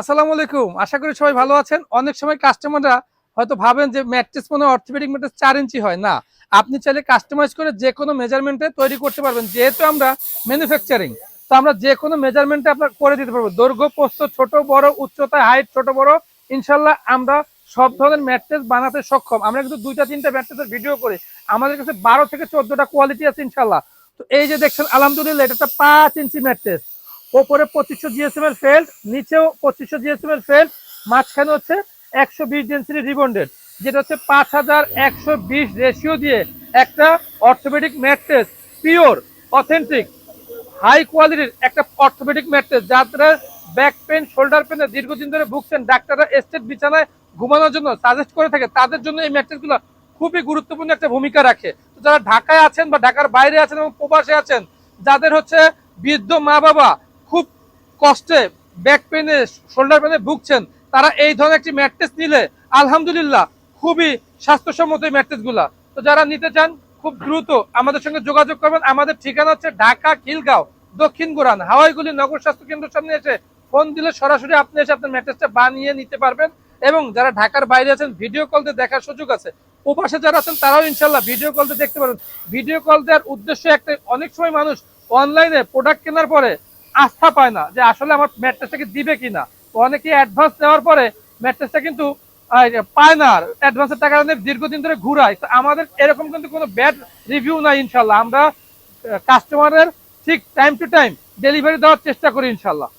আসসালামু আলাইকুম। আশা করি সবাই ভালো আছেন। অনেক সময় কাস্টমাররা হয়তো ভাবেন যে ম্যাট্রেস মনে অর্থোপেডিক ম্যাট্রেস চার ইঞ্চি হয়। না, আপনি চাইলে কাস্টমাইজ করে যে কোনো মেজারমেন্টে তৈরি করতে পারবেন। যেহেতু আমরা ম্যানুফ্যাকচারিং তো আমরা যে কোনো মেজারমেন্টে আপনার করে দিতে পারব। দৈর্ঘ্য, প্রস্থ ছোট, বড়, উচ্চতা হাইট ছোট, বড় ইনশাল্লাহ আমরা সব ধরনের ম্যাট্রেস বানাতে সক্ষম। আমরা কিন্তু দুইটা, তিনটা ম্যাট্রেসের ভিডিও করি। আমাদের কাছে বারো থেকে চোদ্দটা কোয়ালিটি আছে ইনশাল্লাহ তো এই যে দেখছেন, আলহামদুলিল্লাহ, এটা একটা পাঁচ ইঞ্চি ম্যাট্রেস। ওপরে পঁচিশশো জিএসএম এর ফেল্ট নিচেও পঁচিশশো জিএসএম এর ফেল্ট মাঝখানে হচ্ছে একশো বিশ ডেন্সিটি রিবন্ডেড যেটা হচ্ছে পাঁচ হাজার একশো বিশ রেশিও দিয়ে একটা orthopaedic mattress pure authentic high কোয়ালিটির একটা অর্থোপেডিক ম্যাট্রেস যারা ব্যাক পেন শোল্ডার পেনে দীর্ঘদিন ধরে ভুগছেন, ডাক্তাররা এস্টেট বিছানায় ঘুমানোর জন্য সাজেস্ট করে থাকে, তাদের জন্য এই ম্যাট্রেসগুলো খুবই গুরুত্বপূর্ণ একটা ভূমিকা রাখে। যারা ঢাকায় আছেন বা ঢাকার বাইরে আছেন এবং প্রবাসে আছেন, যাদের হচ্ছে বৃদ্ধ মা বাবা কষ্টে ব্যাক পেনে শোল্ডার পেনে ভুগছেন, তারা এই ধরনের একটি ম্যাট্রেস নিলে আলহামদুলিল্লাহ খুবই স্বাস্থ্যসম্মত এই ম্যাট্রেসগুলা তো যারা নিতে চান, খুব দ্রুত আমাদের সঙ্গে যোগাযোগ করবেন। আমাদের ঠিকানা হচ্ছে ঢাকা, খিলগাঁও, দক্ষিণ গোরান। হাওয়াইগুলি নগর স্বাস্থ্য কেন্দ্রের সামনে এসে ফোন দিলে সরাসরি আপনি এসে আপনার ম্যাট্রেসটা বানিয়ে নিতে পারবেন। এবং যারা ঢাকার বাইরে আছেন ভিডিও কল দিয়ে দেখার সুযোগ আছে। ওপাশে যারা আছেন, তারাও ইনশাল্লাহ ভিডিও কল দিয়ে দেখতে পারেন ভিডিও কল দেওয়ার উদ্দেশ্য একটা অনেক সময় মানুষ অনলাইনে প্রোডাক্ট কেনার পরে আস্থা পায় না যে আসলে আমার ম্যাট্রেসটাকে দিবে কিনা। অনেকে অ্যাডভান্স দেওয়ার পরে ম্যাট্রেসটা কিন্তু পায় না আর। অ্যাডভান্সের টাকা দীর্ঘদিন ধরে ঘুরায়। তো আমাদের এরকম কিন্তু কোনো ব্যাড রিভিউ নাই ইনশাল্লাহ। আমরা কাস্টমারের ঠিক টাইম টু টাইম ডেলিভারি দেওয়ার চেষ্টা করি ইনশাল্লাহ।